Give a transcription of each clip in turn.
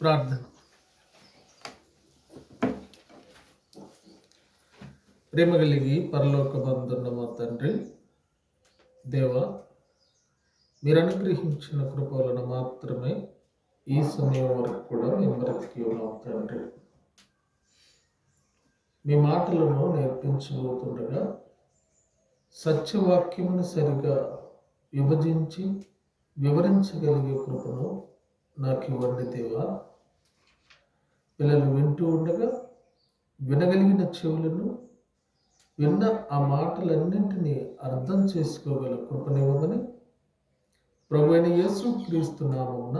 ప్రార్థన. ప్రేమ కలిగి పరలోక బంధున్న మా తండ్రి దేవ మీరు అనుగ్రహించిన కృపలను మాత్రమే ఈ సమయం వరకు కూడా మేము బ్రతికి ఉన్నాం తండ్రి. మీ మాటలను నేర్పించబోతుండగా సత్యవాక్యమును సరిగా విభజించి వివరించగలిగే కృపను నాకు ఇవ్వండి దేవా. పిల్లలు వింటూ ఉండగా వినగలిగిన చెవులను విన్న ఆ మాటలన్నింటినీ అర్థం చేసుకోగల కృపనివ్వమని ప్రభు అయిన యేసు క్రీస్తు నామమున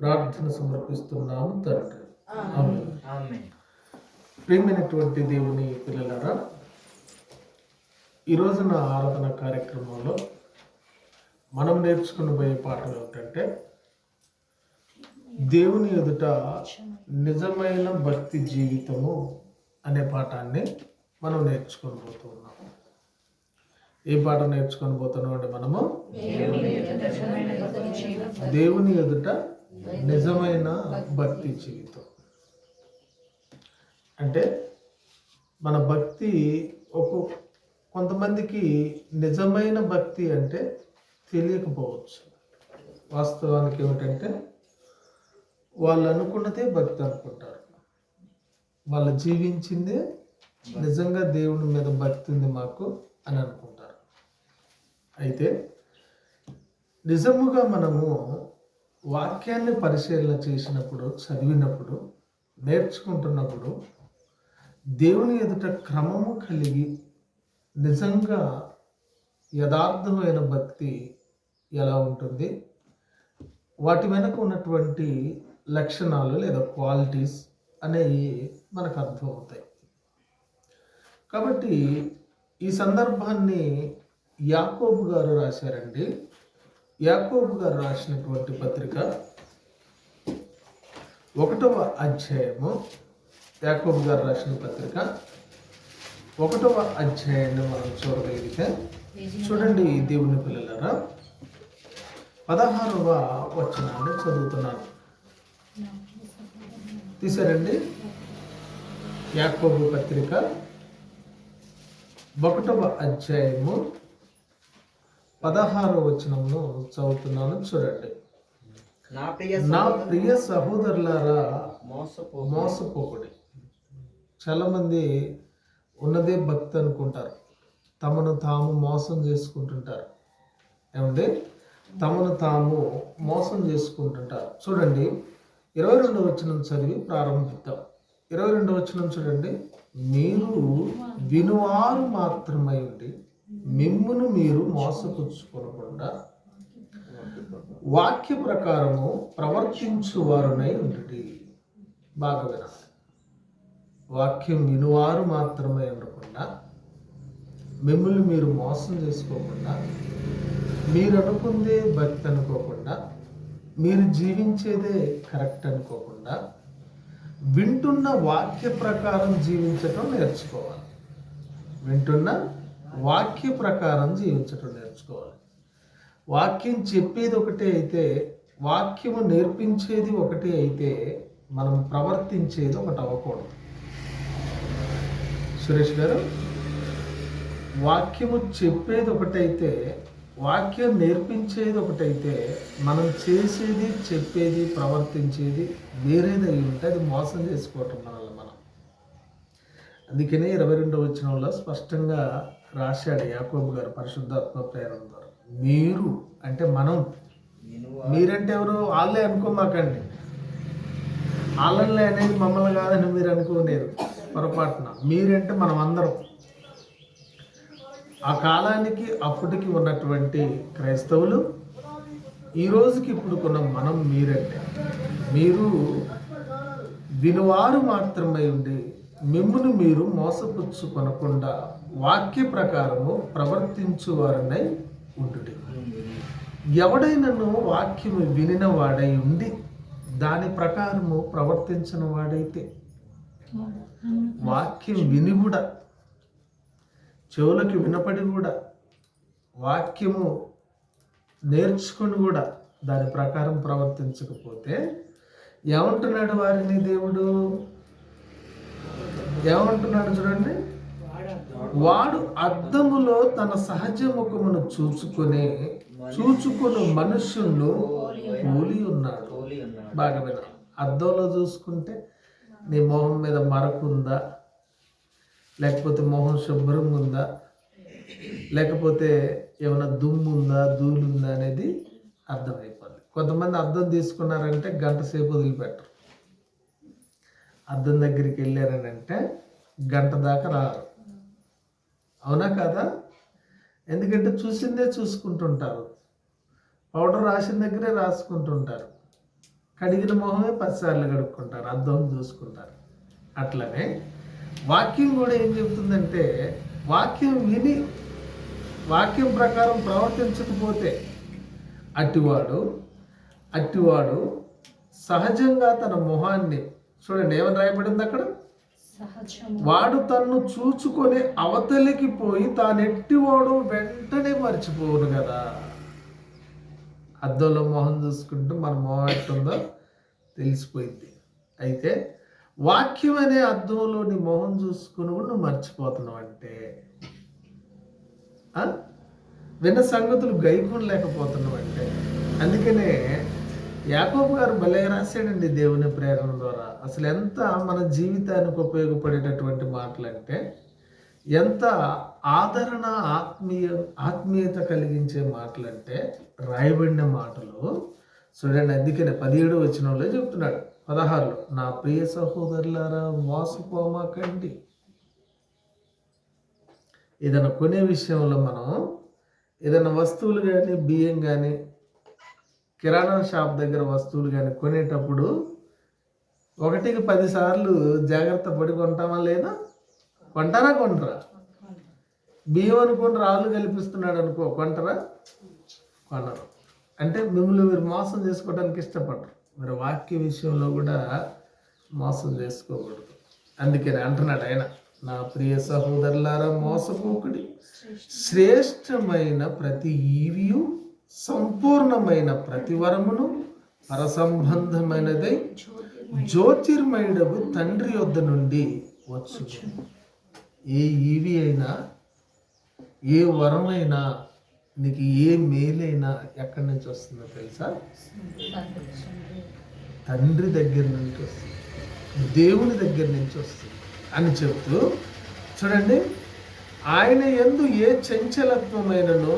ప్రార్థన సమర్పిస్తున్నాము తండ్రి. ఆమేన్. ఆమేన్. ప్రియమైనటువంటి దేవుని పిల్లలారా ఈరోజు నా ఆరాధన కార్యక్రమంలో మనం నేర్చుకుని పోయే పాఠం ఏమిటంటే దేవుని ఎదుట నిజమైన భక్తి జీవితము అనే పాఠాన్ని మనం నేర్చుకొని పోతున్నాం ఏ పాఠం నేర్చుకొని పోతున్నాం అంటే మనము? దేవుని ఎదుట నిజమైన భక్తి జీవితం. అంటే మన భక్తి ఒక కొంతమందికి నిజమైన భక్తి అంటే తెలియకపోవచ్చు. వాస్తవానికి ఏమిటంటే వాళ్ళు అనుకున్నదే భక్తి అనుకుంటారు వాళ్ళు జీవించిందే నిజంగా దేవుని మీద భక్తి ఉంది మాకు అని అనుకుంటారు. అయితే నిజముగా మనము వాక్యాన్ని పరిశీలన చేసినప్పుడు చదివినప్పుడు నేర్చుకుంటున్నప్పుడు దేవుని ఎదుట క్రమము కలిగి నిజంగా యథార్థమైన భక్తి ఎలా ఉంటుంది? వాటి వెనక ఉన్నటువంటి లక్షణాలు లేదా క్వాలిటీస్ అనేవి మనకు అర్థమవుతాయి. కాబట్టి ఈ సందర్భాన్ని యాకోబు గారు రాశారండి. యాకోబు గారు రాసినటువంటి పత్రిక ఒకటవ అధ్యాయము. యాకోబు గారు రాసిన పత్రిక ఒకటవ అధ్యాయాన్ని మనం చూడగలిగితే చూడండి దేవుని పిల్లలరా. పదహారవ వచనాన్ని చదువుతున్నాను. తీసారండి. యాకోబు పత్రిక ఒకటవ అధ్యాయము పదహారవ వచనమును చదువుతున్నాను చూడండి. నా ప్రియ నా ప్రియ సహోదరులారా మోసపో మోసపోకుడి. చాలామంది ఉన్నదే భక్తి అనుకుంటారు. తమను తాము మోసం చేసుకుంటుంటారు. ఏమండి? తమను తాము మోసం చేసుకుంటుంటారు. చూడండి ఇరవై రెండవ వచనం చదివి ప్రారంభిద్దాం. ఇరవై రెండవ వచనం చూడండి. మీరు వినువారు మాత్రమై ఉండి మిమ్మును మీరు మోసపుచ్చుకోకుండా వాక్య ప్రకారము ప్రవర్తించువారునై ఉండి బాగా వినాలి వాక్యం వినువారు మాత్రమే ఉండకుండా మిమ్మల్ని మీరు మోసం చేసుకోకుండా మీరు అనుకుందే భక్తి అనుకోకుండా మీరు జీవించేదే కరెక్ట్ అనుకోకుండా వింటున్న వాక్య ప్రకారం జీవించటం నేర్చుకోవాలి. వింటున్న వాక్య ప్రకారం జీవించటం నేర్చుకోవాలి. వాక్యం చెప్పేది ఒకటే అయితే వాక్యము నేర్పించేది ఒకటే అయితే మనం ప్రవర్తించేది ఒకటి అవ్వకూడదు. సురేష్ గారు వాక్యము చెప్పేది ఒకటైతే వాక్యం నేర్పించేది ఒకటైతే మనం చేసేది చెప్పేది ప్రవర్తించేది వేరేదై ఉంటే అది మోసం చేసుకోవటం మనల్ని మనం. అందుకనే ఇరవై రెండవ వచనంలో స్పష్టంగా రాశాడు యాకోబు గారు పరిశుద్ధాత్మ ప్రేరణ ద్వారా. మీరు అంటే మనం. మీరంటే ఎవరు? వాళ్ళే అనుకోమాకండి. వాళ్ళనే అనేది మమ్మల్ని కాదని మీరు అనుకోలేరు పొరపాటున మీరంటే మనం అందరం ఆ కాలానికి అప్పటికి ఉన్నటువంటి క్రైస్తవులు ఈ రోజుకి ఇప్పుడు కొన్న మనం మీరంటే మీరు వినువారు మాత్రమే ఉండి మిమ్మును మీరు మోసపుచ్చుకొనకుండా వాక్య ప్రకారము ప్రవర్తించువారనై ఉండుడి. ఎవడైనను వాక్యము వినిన వాడై ఉండి దాని ప్రకారము ప్రవర్తించిన వాడైతే వాక్యం విని కూడా చెవులకి వినపడి కూడా వాక్యము నేర్చుకొని కూడా దాని ప్రకారం ప్రవర్తించకపోతే ఏమంటున్నాడు వారిని దేవుడు? ఏమంటున్నాడు చూడండి. వాడు అద్దములో తన సహజ ముఖమును చూచుకొని చూచుకుని మనుషులు పోలి ఉన్నాడు. బాగా వినాలి అద్దంలో చూసుకుంటే నీ మొహం మీద మరకుందా? లేకపోతే మొహం శుభ్రంగా ఉందా లేకపోతే ఏమైనా దుమ్ము ఉందా ధూళి ఉందా అనేది అర్థమైపోద్ది. కొంతమంది అర్థం తీసుకున్నారంటే గంట సేపు వదిలిపెట్టరు. అర్థం దగ్గరికి వెళ్ళారని అంటే గంట దాకా రారు. అవునా కదా? ఎందుకంటే చూసిందే చూసుకుంటుంటారు. పౌడర్ రాసిన దగ్గరే రాసుకుంటుంటారు. కడిగిన మొహమే పదిసార్లు కడుక్కుంటారు. అర్థం చూసుకుంటారు. అట్లనే వాక్యం కూడా ఏం చెప్తుందంటే వాక్యం విని వాక్యం ప్రకారం ప్రవర్తించకపోతే అట్టివాడు అట్టివాడు సహజంగా తన మొహాన్ని చూడండి ఏమని రాయబడింది అక్కడ? వాడు తన్ను చూచుకొని అవతలికి పోయి తానెట్టివాడు వెంటనే మర్చిపోవును కదా. అద్దంలో మొహం చూసుకుంటూ మన మొహం ఎట్టుందో తెలిసిపోయింది. అయితే వాక్యం అనే అర్థంలోని మొహం చూసుకుని కూడా నువ్వు మర్చిపోతున్నావు అంటే విన్న సంగతులు గైకుని లేకపోతున్నావు అంటే. అందుకనే యాకోబు గారు భలే రాశాడండి దేవుని ప్రేరణ ద్వారా. అసలు ఎంత మన జీవితానికి ఉపయోగపడేటటువంటి మాటలు అంటే ఎంత ఆదరణ ఆత్మీయ ఆత్మీయత కలిగించే మాటలంటే రాయబడిన మాటలు. చూడండి అందుకనే పదిహేడు వచనంలో చెప్తున్నాడు. పదహారులో. నా ప్రియ సహోదరులారా మోసపోమాకండి ఏదైనా కొనే విషయంలో మనం ఏదైనా వస్తువులు కానీ బియ్యం కానీ కిరాణా షాప్ దగ్గర వస్తువులు కానీ కొనేటప్పుడు ఒకటికి పదిసార్లు జాగ్రత్త పడి కొంటామా లేదా? కొంటారా కొంటరా? బియ్యం అనుకుని రాళ్ళు కల్పిస్తున్నాడు అనుకో కొంటరా? కొనరు అంటే మిమ్మల్ని మీరు మోసం చేసుకోవడానికి ఇష్టపడరు. మరి వాక్య విషయంలో కూడా మోసం చేసుకోకూడదు. అందుకని అంటున్నాడు ఆయన నా ప్రియ సహోదరులారా మోసపోకుడి. శ్రేష్టమైన ప్రతి ఈవియు సంపూర్ణమైన ప్రతి వరమును పరసంబంధమైనదై జ్యోతిర్మయుడకు తండ్రి యొద్ద నుండి వచ్చు ఏ ఈవి అయినా ఏ వరమైనా నీకు ఏ మేలైనా ఎక్కడి నుంచి వస్తుందో తెలుసా? తండ్రి దగ్గర నుంచి వస్తుంది. దేవుని దగ్గర నుంచి వస్తుంది అని చెప్తూ చూడండి ఆయన ఎందు ఏ చంచలత్వమైనను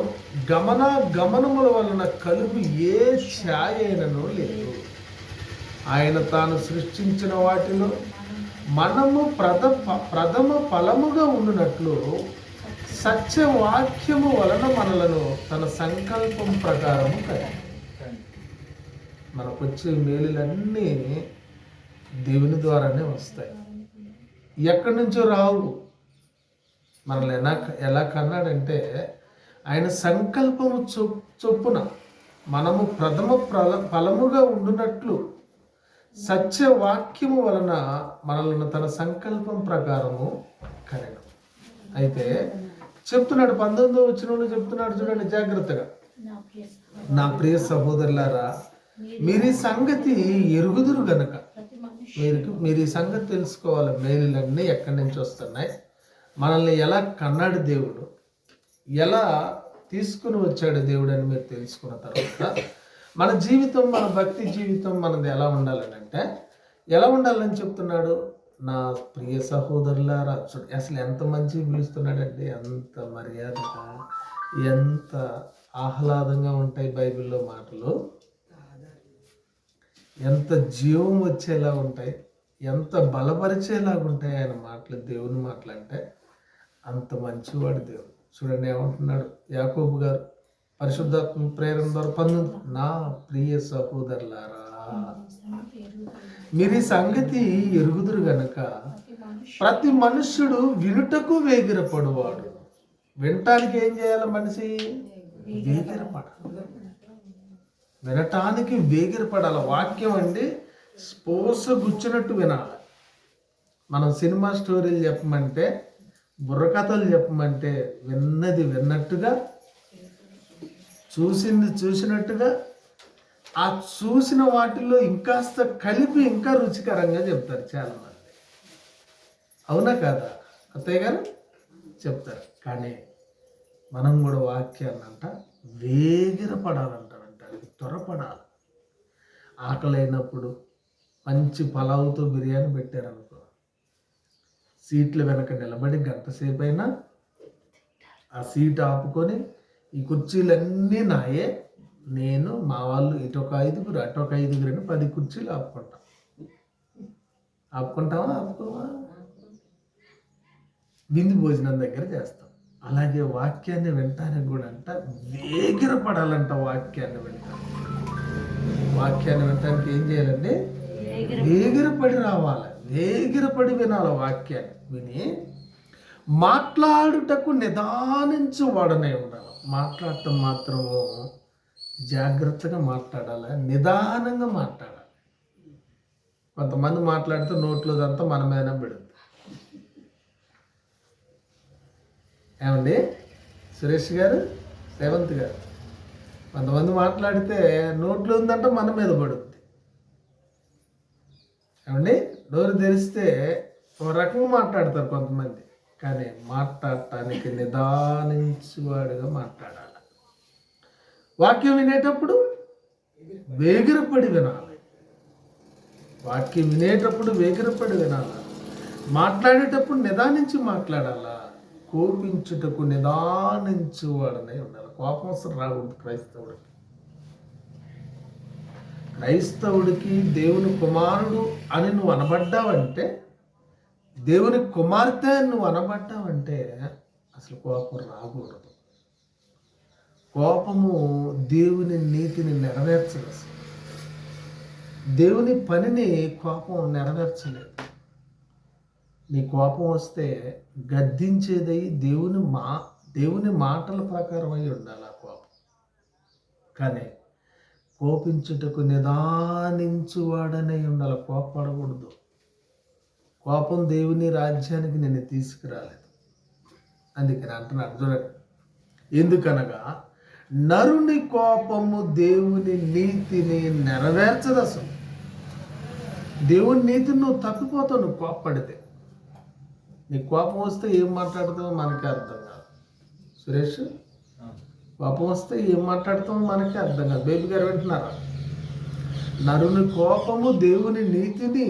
గమన గమనముల వలన కలుగు ఏ ఛాయ లేదు. ఆయన తాను సృష్టించిన వాటిలో మనము ప్రథ ప్రథమ ఫలముగా ఉన్నట్లు సత్యవాక్యము వలన మనలను తన సంకల్పం ప్రకారము కలిగి మనకు వచ్చే మేలులన్నీ దేవుని ద్వారానే వస్తాయి. ఎక్కడి నుంచో రావు. మనల్ని ఎలా ఎలా కన్నాడంటే ఆయన సంకల్పము చొ చొప్పున మనము ప్రథమ ప్రల ఫలముగా ఉండునట్లు సత్యవాక్యము వలన మనల్ని తన సంకల్పం ప్రకారము కరెను అయితే చెప్తున్నాడు పంతొమ్మిదో వచ్చిన చెప్తున్నాడు చూడండి జాగ్రత్తగా. నా ప్రియ సహోదరులారా మీరు ఈ సంగతి ఎరుగుదురు గనక. మీరు మీరు ఈ సంగతి తెలుసుకోవాలి. మేలులన్నీ ఎక్కడి నుంచి వస్తున్నాయి? మనల్ని ఎలా కన్నాడు దేవుడు? ఎలా తీసుకుని వచ్చాడు దేవుడు అని మీరు తెలుసుకున్న తర్వాత మన జీవితం మన భక్తి జీవితం మనది ఎలా ఉండాలని అంటే ఎలా ఉండాలని చెప్తున్నాడు? నా ప్రియ సహోదరులారా అసలు ఎంత మంచి పిలుస్తున్నాడండి ఎంత మర్యాదగా ఎంత ఆహ్లాదంగా ఉంటాయి బైబిల్లో మాటలు. ఎంత జీవం వచ్చేలా ఉంటాయి ఎంత బలపరిచేలాగా ఉంటాయి ఆయన మాటలు దేవుని మాటలు అంటే అంత మంచివాడు దేవుడు. చూడండి ఏమంటున్నాడు యాకోబు గారు పరిశుద్ధాత్మ ప్రేరణ ద్వారా పంతొమ్మిది నా ప్రియ సహోదరులారా. మీరు ఈ సంగతి ఎరుగుదురు గనక ప్రతి మనుష్యుడు వినుటకు వేగిరపడువాడు. వినటానికి ఏం చేయాలి మనిషి? వేగిరపడాలి వినటానికి వేగిరపడాలి. వాక్యం అండి స్పోస గుచ్చినట్టు వినాలి. మనం సినిమా స్టోరీలు చెప్పమంటే బుర్రకథలు చెప్పమంటే విన్నది విన్నట్టుగా చూసింది చూసినట్టుగా ఆ చూసిన వాటిల్లో ఇంకాస్త కలిపి ఇంకా రుచికరంగా చెప్తారు చాలా అవునా కాదా? అత్తయ్య గారు చెప్తారు. కానీ మనం కూడా వాక్యాన్ని అంట వేగిర పడాలంటారంట త్వరపడాలి. ఆకలి అయినప్పుడు మంచి పలావుతో బిర్యానీ పెట్టారనుకో సీట్ల వెనక నిలబడి గంట సేపు అయినా ఆ సీట్ ఆపుకొని ఈ కుర్చీలన్నీ నాయే నేను మా వాళ్ళు ఇటొక ఐదుగురు అటు ఒక ఐదుగురు అని పది కుర్చీలు ఆపుకుంటాం. ఆపుకుంటావా ఆపుకోవా విందు భోజనం దగ్గర చేస్తాం. అలాగే వాక్యాన్ని వినటానికి కూడా అంట వేగిర పడాలంట వాక్యాన్ని వింటానికి వాక్యాన్ని వినటానికి ఏం చేయాలండి వేగిరపడి రావాలి. వేగిరపడి వినాలి వాక్యాన్ని. విని మాట్లాడుటకు నిదానించు వాడనే ఉండాలి. మాట్లాడటం మాత్రము జాగ్రత్తగా మాట్లాడాలి? నిదానంగా మాట్లాడాలి. కొంతమంది మాట్లాడితే నోట్లోదంతా మన మీద పెడుతుంది ఏమండి? సురేష్ గారు రేవంత్ గారు. కొంతమంది మాట్లాడితే నోట్లో ఉందంటే మన మీద పడుద్ది. ఏమండి? నోరు తెరిస్తే ఒక రకంగా మాట్లాడతారు కొంతమంది. కానీ మాట్లాడటానికి నిదానించువాడుగా మాట్లాడాలి. వాక్యం వినేటప్పుడు వేగిరపడి వినాలి. వాక్యం వినేటప్పుడు వేగిరపడి వినాలా. మాట్లాడేటప్పుడు నిదానించి మాట్లాడాలా? కోపించుటకు నిదానించేవాడనే ఉండాలి కోపం అసలు రాకూడదు క్రైస్తవుడికి క్రైస్తవుడికి దేవుని కుమారుడు అని నువ్వు అనబడ్డావంటే దేవుని కుమార్తె నువ్వు అనబడ్డావంటే అసలు కోపం రాకూడదు కోపము దేవుని నీతిని నెరవేర్చలేదు అసలు. దేవుని పనిని కోపం నెరవేర్చలేదు. నీ కోపం వస్తే గద్దించేదై దేవుని మా దేవుని మాటల ప్రకారం అయి ఉండాలి ఆ కోపం. కానీ కోపించుటకు నిదానించువాడనే ఉండాలి. కోపడకూడదు కోపం దేవుని రాజ్యానికి నేను తీసుకురాలేదు. అందుకని అంటున్నాడు. చూడండి. ఎందుకనగా నరుని కోపము దేవుని నీతిని నెరవేర్చదు అసలు. దేవుని నీతిని నువ్వు తప్పిపోతావు నువ్వు కోప్పడితే. నీ కోపం వస్తే ఏం మాట్లాడతామో మనకి అర్థం కాదు. సురేష్ కోపం వస్తే ఏం మాట్లాడతామో మనకే అర్థం కాదు. బేబీ గారు వింటున్నారా? నరుని కోపము దేవుని నీతిని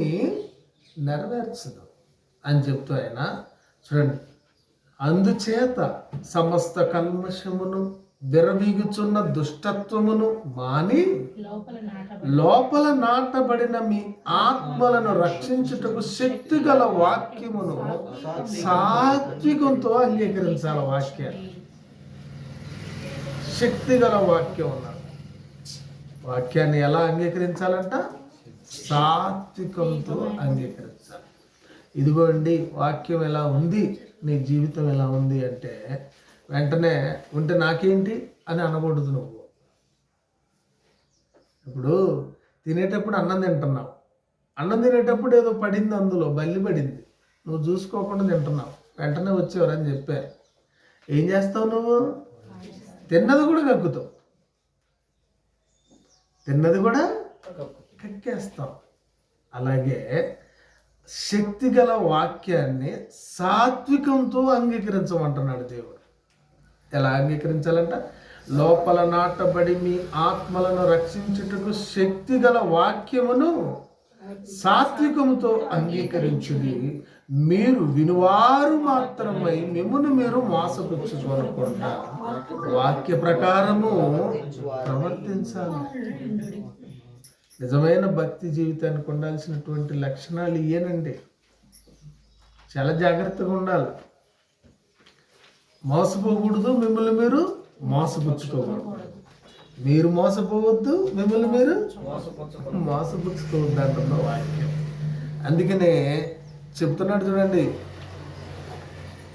నెరవేర్చదు అని చెప్తూ ఆయన. చూడండి అందుచేత సమస్త కల్మషమును విరవీగుచున్న దుష్టత్వమును మాని లోపల నాట లోపల నాటబడిన మీ ఆత్మలను రక్షించుటకు శక్తి గల వాక్యమును సాత్వికంతో అంగీకరించాలి వాక్యాన్ని శక్తి గల వాక్యం అన్నాడు వాక్యాన్ని ఎలా అంగీకరించాలంట? సాత్వికంతో అంగీకరించాలి. ఇదిగోండి వాక్యం ఎలా ఉంది? నీ జీవితం ఎలా ఉంది అంటే వెంటనే ఉంటే నాకేంటి అని అనకూడదు నువ్వు. ఇప్పుడు తినేటప్పుడు అన్నం తింటున్నావు. అన్నం తినేటప్పుడు ఏదో పడింది అందులో బల్లి పడింది. నువ్వు చూసుకోకుండా తింటున్నావు. వెంటనే వచ్చేవారని చెప్పారు. ఏం చేస్తావు నువ్వు? తిన్నది కూడా కక్కుతావు. తిన్నది కూడా కక్కేస్తాం అలాగే శక్తి గల వాక్యాన్ని సాత్వికంతో అంగీకరించమంటున్నాడు దేవుడు. ఎలా అంగీకరించాలంట? లోపల నాటబడి మీ ఆత్మలను రక్షించుటకు శక్తి గల వాక్యమును సాత్వికముతో అంగీకరించుడి. మీరు వినువారు మాత్రమై మిమ్మును మీరు మోసపుచ్చుకోనకుండా వాక్య ప్రకారము ప్రవర్తించాలి. నిజమైన భక్తి జీవితానికి ఉండాల్సినటువంటి లక్షణాలు ఇయేనండి చాలా జాగ్రత్తగా ఉండాలి. మోసపోకూడదు మిమ్మల్ని మీరు మోసపుచ్చుకోకూడదు. మీరు మోసపోవద్దు మిమ్మల్ని మీరు మోసపుచ్చుకోవద్దు అంటున్న వాక్యం. అందుకనే చెప్తున్నాడు చూడండి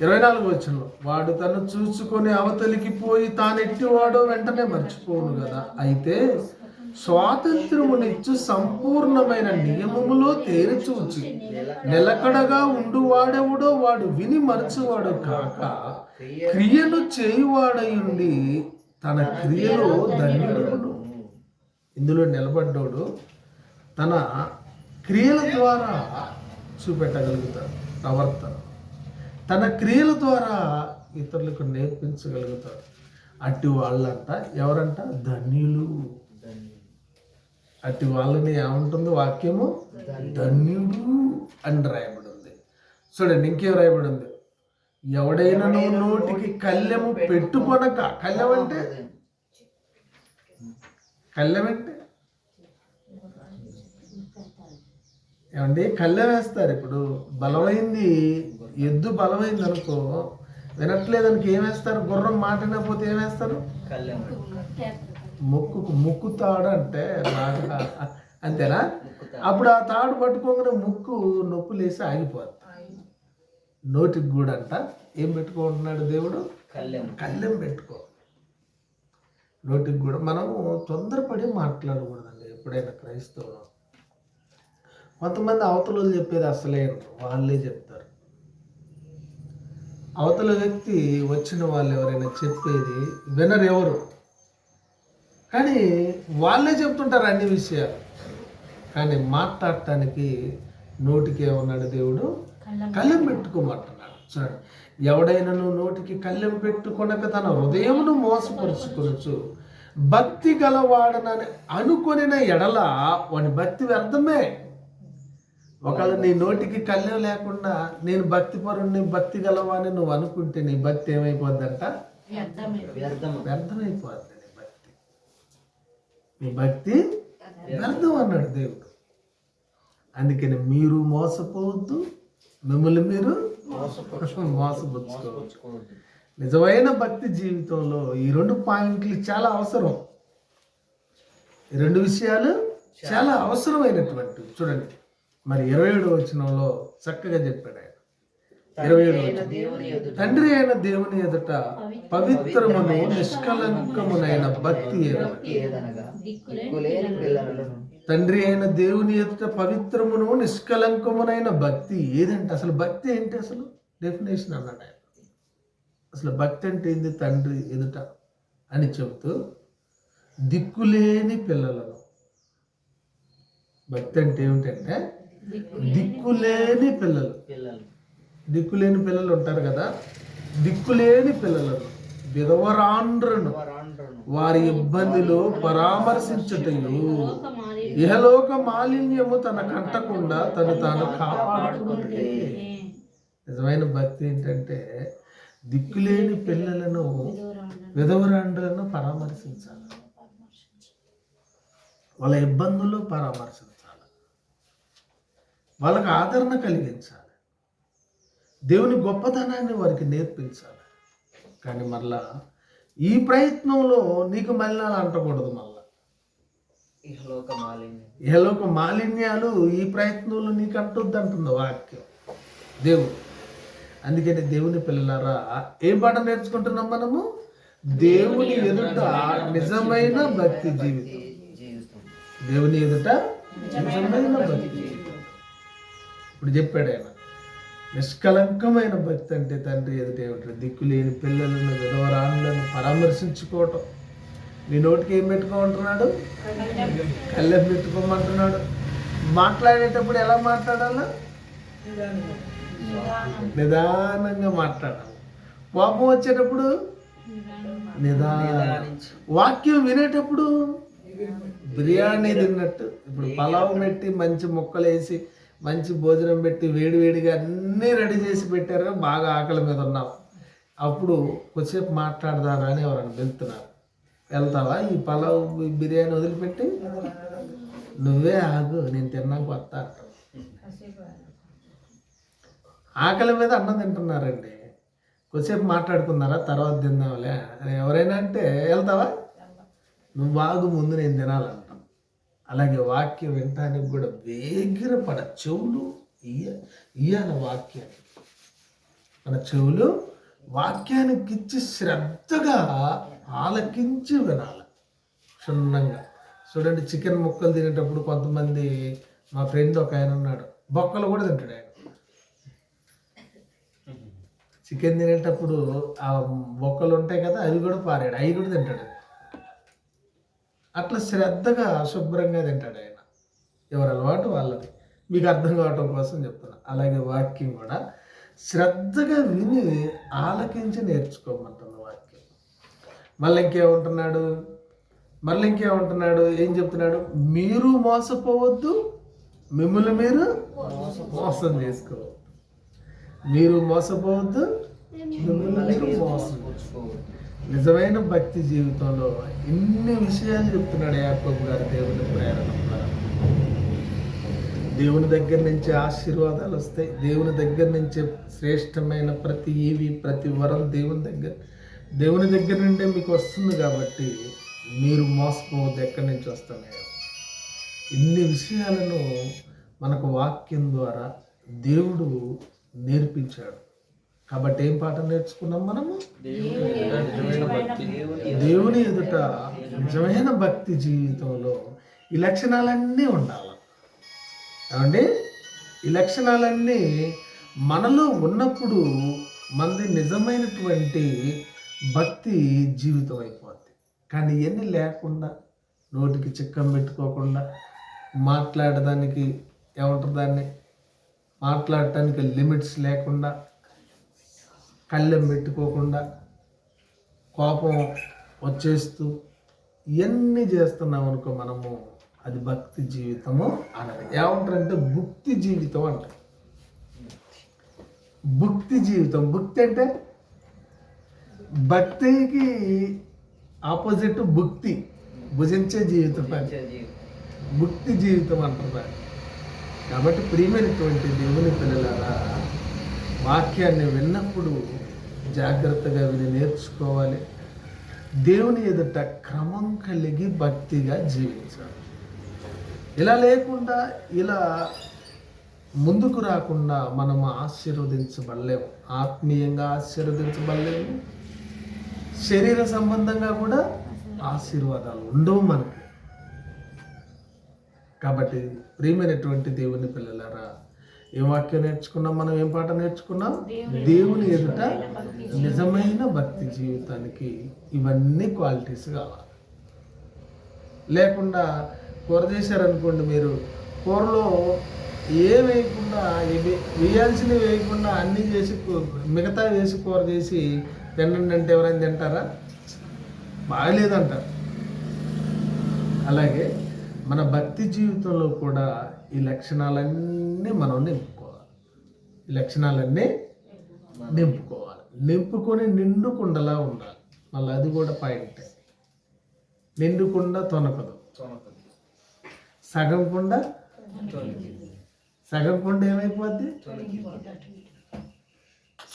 ఇరవై నాలుగు వచ్చిన వాడు తను చూసుకొని అవతలికి పోయి తానెట్టి వాడో వెంటనే మర్చిపోను కదా. అయితే స్వాతంత్రమునిచ్చు సంపూర్ణమైన నియమములో తేరుచూచి నిలకడగా ఉండువాడెవడో వాడు విని మరచువాడు కాక క్రియను చేయువాడయుండి తన క్రియలో ధన్యుడు ఇందులో నిలబడ్డోడు తన క్రియల ద్వారా చూపెట్టగలుగుతాడు ప్రవర్తన. తన క్రియల ద్వారా ఇతరులకు నేర్పించగలుగుతాడు. అట్టి వాళ్ళంట ఎవరంట? ధన్యులు. అట్టి వాళ్ళని ఏముంటుంది? వాక్యము ధన్యుడు అని రాయబడి ఉంది చూడండి ఇంకేం రాయబడి ఉంది ఎవడైనా నోటికి కళ్ళెము పెట్టుకొనక కళ్ళెం అంటే? కళ్ళెం అంటే? ఏమండి? కళ్ళెం వేస్తారు ఇప్పుడు. బలమైంది ఎద్దు బలమైంది అనుకో వినట్లేదానికి ఏం వేస్తారు? గుర్రం మాట వినకపోతే ఏం వేస్తారు? కళ్యాణ్ ముక్కుకు ముక్కు తాడు అంటే అంతేనా? అప్పుడు ఆ తాడు పట్టుకోగానే ముక్కు నొప్పులేసి ఆగిపోద్ది. నోటికి కూడా అంట. ఏం పెట్టుకుంటున్నాడు దేవుడు? కళ్యాణ్ కళ్ళెం పెట్టుకో. నోటికి కూడా మనము తొందరపడి మాట్లాడకూడదండి ఎప్పుడైనా క్రైస్తవులు. కొంతమంది అవతల చెప్పేది అసలే. వాళ్ళే చెప్తారు. అవతల వ్యక్తి వచ్చిన వాళ్ళు ఎవరైనా చెప్పేది వినరు ఎవరు? కానీ వాళ్ళే చెప్తుంటారు అన్ని విషయాలు. కానీ మాట్లాడటానికి నోటికి ఏమన్నాడు దేవుడు? కళ్ళెం పెట్టుకోమంటున్నాడు. చూడండి ఎవడైనాను నోటికి కళ్ళెం పెట్టుకొనక తన హృదయమును మోసపరుచుకొనొచ్చు. భక్తి గలవాడనని అనుకొనిన ఎడల వాని భక్తి వ్యర్థమే. ఒకవేళ నీ నోటికి కళ్ళెం లేకుండా నేను భక్తి పరుణ్ణి భక్తి గలవాని నువ్వు అనుకుంటే నీ భక్తి ఏమైపోద్దంట? వ్యర్థం వ్యర్థమైపోద్ది. నీ భక్తి వ్యర్థం అన్నాడు దేవుడు. అందుకని మీరు మోసపోవద్దు మిమ్మల్ని మీరు మోసపుచ్చుకోవద్దు నిజమైన భక్తి జీవితంలో ఈ రెండు పాయింట్లు చాలా అవసరం. ఈ రెండు విషయాలు చాలా అవసరమైనటువంటి చూడండి. మరి ఇరవై ఏడు వచనంలో చక్కగా చెప్పాడు ఇరవై తండ్రి అయిన దేవుని ఎదుట. పవిత్రమును నిష్కలంకమునైన భక్తి తండ్రి అయిన దేవుని ఎదుట పవిత్రమును నిష్కలంకమునైన భక్తి ఏదంటే అసలు భక్తి ఏంటి అసలు? డెఫినేషన్ అన్నాడు ఆయన. అసలు భక్తి అంటే ఏంది తండ్రి ఎదుట అని చెబుతూ దిక్కులేని పిల్లలను. భక్తి అంటే ఏమిటంటే దిక్కులేని పిల్లలు. పిల్లలు. దిక్కులేని పిల్లలు ఉంటారు కదా? దిక్కులేని పిల్లలను విధవరాండ్రను వారి ఇబ్బందిలో పరామర్శించుటయు. ఇహలోక మాలిన్యము తన కంటకుండా తను తాను కాపాడుకుంటే నిజమైన భక్తి ఏంటంటే దిక్కులేని పిల్లలను విధవరాండ్రలను పరామర్శించాలి. వాళ్ళ ఇబ్బందుల్లో పరామర్శించాలి. వాళ్ళకు ఆదరణ కలిగించాలి. దేవుని గొప్పతనాన్ని వారికి నేర్పించాలి. కానీ మళ్ళా ఈ ప్రయత్నంలో నీకు మలినాలు అంటకూడదు మళ్ళా. ఇహలోక మాలిన్యం. ఇహలోక మాలిన్యాలు ఈ ప్రయత్నంలో నీకు అంటుంది అంటుంది వాక్యం. దేవుడు. అందుకని దేవుని పిల్లలారా ఏ పాట నేర్చుకుంటున్నాం మనము? దేవుని ఎదుట నిజమైన భక్తి జీవితం. జీవితం. దేవుని ఎదుట నిజమైన భక్తి జీవితం. ఇప్పుడు చెప్పాడు ఆయన. నిష్కలంకమైన భక్తి అంటే తండ్రి ఎదుట ఏమిటి? దిక్కులేని పిల్లలను విధవరాణులను పరామర్శించుకోవటం. నీ నోటికి ఏం పెట్టుకోమంటున్నాడు? కళ్ళెం పెట్టుకోమంటున్నాడు. మాట్లాడేటప్పుడు ఎలా మాట్లాడాలా? నిదానంగా మాట్లాడాలి. కోపం వచ్చేటప్పుడు? నిదానం వాక్యం వినేటప్పుడు? బిర్యానీ తిన్నట్టు. ఇప్పుడు పలావ్ పెట్టి మంచి ముక్కలు వేసి మంచి భోజనం పెట్టి వేడి వేడిగా అన్నీ రెడీ చేసి పెట్టారు. బాగా ఆకలి మీద ఉన్నాం. అప్పుడు కొద్దిసేపు మాట్లాడదారా అని ఎవరన్నా వెళ్తున్నారు. వెళ్తావా? ఈ పలావ్ ఈ బిర్యానీ వదిలిపెట్టి నువ్వే ఆగు నేను తిన్నాక వస్తా ఆకలి మీద అన్నం తింటున్నారండి. కొద్దిసేపు మాట్లాడుకున్నారా? తర్వాత తిందాంలే. ఎవరైనా అంటే వెళ్తావా? నువ్వు బాగు ముందు నేను తినాలంట. అలాగే వాక్యం వినటానికి కూడా వేగిర పడ చెవులు ఇయ్య ఇయ్యాల వాక్యాన్ని. మన చెవులు వాక్యానికి ఇచ్చి శ్రద్ధగా ఆలకించి వినాలి. క్షుణ్ణంగా. చూడండి చికెన్ ముక్కలు తినేటప్పుడు కొంతమంది మా ఫ్రెండ్ ఒక ఆయన ఉన్నాడు. బొక్కలు కూడా తింటాడు ఆయన. చికెన్ తినేటప్పుడు ఆ బొక్కలు ఉంటాయి కదా అవి కూడా పారాడు. అవి కూడా తింటాడు. అట్లా శ్రద్ధగా శుభ్రంగా తింటాడు ఆయన. ఎవరి అలవాటు వాళ్ళది. మీకు అర్థం కావటం కోసం చెప్తున్నా. అలాగే వాక్యం కూడా. శ్రద్ధగా విని ఆలకించి నేర్చుకోమంటున్న వాక్యం. మళ్ళీ ఇంకేమంటున్నాడు? మళ్ళీ ఇంకేమంటున్నాడు? ఏం చెప్తున్నాడు? మీరు మోసపోవద్దు. మిమ్మల్ని మీరు మోసం చేసుకోవద్దు. మీరు మోసపోవద్దు. మిమ్మల్ని మోసం నిజమైన భక్తి జీవితంలో ఎన్ని విషయాలు చెప్తున్నాడు యాకోబు గారు దేవుని ప్రేరణ ద్వారా? దేవుని దగ్గర నుంచి ఆశీర్వాదాలు వస్తాయి. దేవుని దగ్గర నుంచి శ్రేష్టమైన ప్రతి ఈవి ప్రతి వరం దేవుని దగ్గర. దేవుని దగ్గర నుండే మీకు వస్తుంది కాబట్టి మీరు మోసపోవద్దు ఎక్కడి నుంచి వస్తున్నాయో ఇన్ని విషయాలను మనకు వాక్యం ద్వారా దేవుడు నేర్పించాడు. కాబట్టి ఏం పాఠం నేర్చుకున్నాం మనము? దేవుని ఎదుట నిజమైన భక్తి. జీవితంలో ఈ లక్షణాలన్నీ ఉండాలి. ఏమండి? ఈ లక్షణాలన్నీ మనలో ఉన్నప్పుడు మనది నిజమైనటువంటి భక్తి జీవితం అయిపోద్ది. కానీ ఇవన్నీ లేకుండా నోటికి చిక్కం పెట్టుకోకుండా మాట్లాడడానికి ఏమంటారు దాన్ని? మాట్లాడటానికి లిమిట్స్ లేకుండా కళ్ళెం పెట్టుకోకుండా కోపం వచ్చేస్తూ ఇవన్నీ చేస్తున్నాం అనుకో మనము అది భక్తి జీవితము అనదు ఏమంటారంటే భుక్తి జీవితం అంటారు భుక్తి జీవితం భుక్తి అంటే భక్తికి ఆపోజిట్ భుక్తి భుజించే జీవితం. భుక్తి జీవితం అంటారు దాన్ని. కాబట్టి ప్రియమైనటువంటి దేవుని పిల్లలారా వాక్యాన్ని విన్నప్పుడు జాగ్రత్తగా విని నేర్చుకోవాలి. దేవుని ఎదుట క్రమం కలిగి భక్తిగా జీవించాలి. ఇలా లేకుండా ఇలా ముందుకు రాకుండా మనం ఆశీర్వదించబడలేము. ఆత్మీయంగా ఆశీర్వదించబడలేము. శరీర సంబంధంగా కూడా ఆశీర్వాదాలు ఉండవు మనకి. కాబట్టి ప్రియమైనటువంటి దేవుని పిల్లలారా ఏ వాక్యం నేర్చుకున్నాం? మనం ఏం పాట నేర్చుకున్నాం? దేవుని ఎదుట నిజమైన భక్తి జీవితానికి ఇవన్నీ క్వాలిటీస్ కావాలి. లేకుండా కూర చేశారనుకోండి మీరు కూరలో ఏ వేయకుండా వేయాల్సినవి వేయకుండా అన్నీ చేసి కూ- మిగతా వేసి కూర చేసి తినండి అంటే ఎవరైనా తింటారా? బాగలేదంటారు. అలాగే మన భక్తి జీవితంలో కూడా ఈ లక్షణాలన్నీ మనం నింపుకోవాలి. ఈ లక్షణాలన్నీ నింపుకోవాలి. నింపుకొని నిండుకుండలా ఉండాలి. మళ్ళీ అది కూడా పాయింట్ నిండుకుండ తొనకదు. సగం కుండ సగం కుండ ఏమైపోద్ది? తొణికి.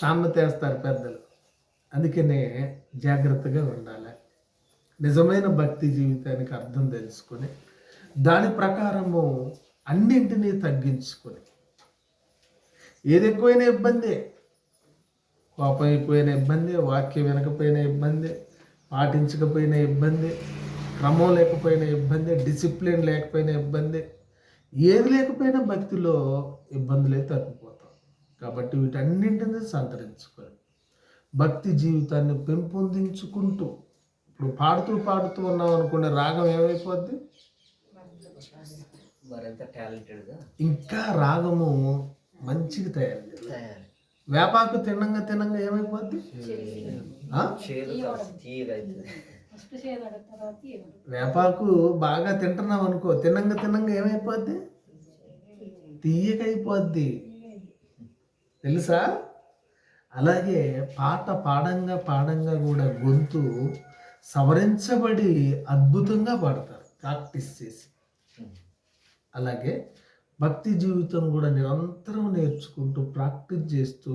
సామెత వేస్తారు పెద్దలు. అందుకనే జాగ్రత్తగా ఉండాలి. నిజమైన భక్తి జీవితానికి అర్థం తెలుసుకొని దాని ప్రకారము అన్నింటినీ తగ్గించుకొని ఏది ఎక్కువైనా ఇబ్బందే కోపం అయిపోయిన ఇబ్బంది వాక్యం వినకపోయిన ఇబ్బంది పాటించకపోయిన ఇబ్బంది క్రమం లేకపోయిన ఇబ్బంది డిసిప్లిన్ లేకపోయిన ఇబ్బంది ఏది లేకపోయినా భక్తిలో ఇబ్బందులే తప్పిపోతాం కాబట్టి వీటన్నింటినీ సంతరించుకోవాలి భక్తి జీవితాన్ని పెంపొందించుకుంటూ ఇప్పుడు పాడుతూ పాడుతూ ఉన్నాం అనుకునే రాగం ఏమైపోద్ది? మరింత టాలెంటెడ్గా ఇంకా రాగము మంచిగా తయారు చేయాలి వేపాకు తినంగా తినంగా ఏమైపోద్ది? వేపాకు బాగా తింటున్నాం అనుకో తినంగా తినంగా ఏమైపోద్ది? తీయకైపోద్ది. తెలుసా? అలాగే పాట పాడంగా పాడంగా కూడా గొంతు సవరించబడి అద్భుతంగా పాడతారు. ప్రాక్టీస్ చేసి. అలాగే భక్తి జీవితం కూడా నిరంతరం నేర్చుకుంటూ ప్రాక్టీస్ చేస్తూ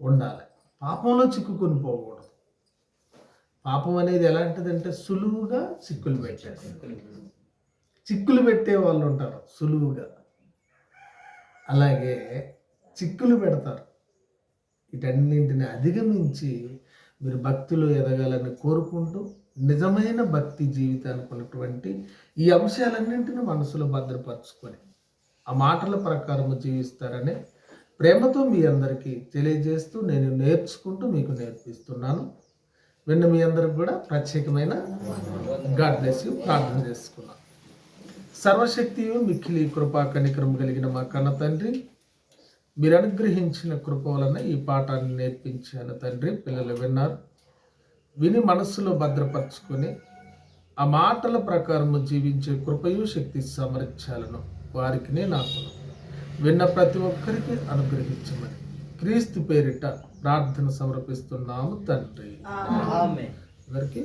ఉండాలి. పాపంలో చిక్కుకొని పోకూడదు. పాపం అనేది ఎలాంటిదంటే సులువుగా చిక్కులు పెట్టారు చిక్కులు పెట్టే వాళ్ళు ఉంటారు సులువుగా. అలాగే చిక్కులు పెడతారు. వీటన్నింటిని అధిగమించి మీరు భక్తిలో ఎదగాలని కోరుకుంటూ నిజమైన భక్తి జీవితానికి ఉన్నటువంటి ఈ అంశాలన్నింటిని మనసులో భద్రపరచుకొని ఆ మాటల ప్రకారము జీవిస్తారని ప్రేమతో మీ అందరికీ తెలియజేస్తూ నేను నేర్చుకుంటూ మీకు నేర్పిస్తున్నాను. విన్న మీ అందరికి కూడా ప్రత్యేకమైన గాడ్ బ్లెస్ యూ ప్రార్థన చేసుకున్నాను. సర్వశక్తి మిక్కిలి కృపా కనికరం కలిగిన మా కన్న తండ్రి మీరు అనుగ్రహించిన కృప వలన ఈ పాఠాన్ని నేర్పించాను తండ్రి. పిల్లలు విన్నారు. విని మనస్సులో భద్రపరచుకొని ఆ మాటల ప్రకారము జీవించే కృపయు శక్తి సామర్థ్యాలను వారికి నాకు విన్న ప్రతి ఒక్కరికి అనుగ్రహించమని క్రీస్తు పేరిట ప్రార్థన సమర్పిస్తున్నాము తండ్రి. ఆమె అందరికీ.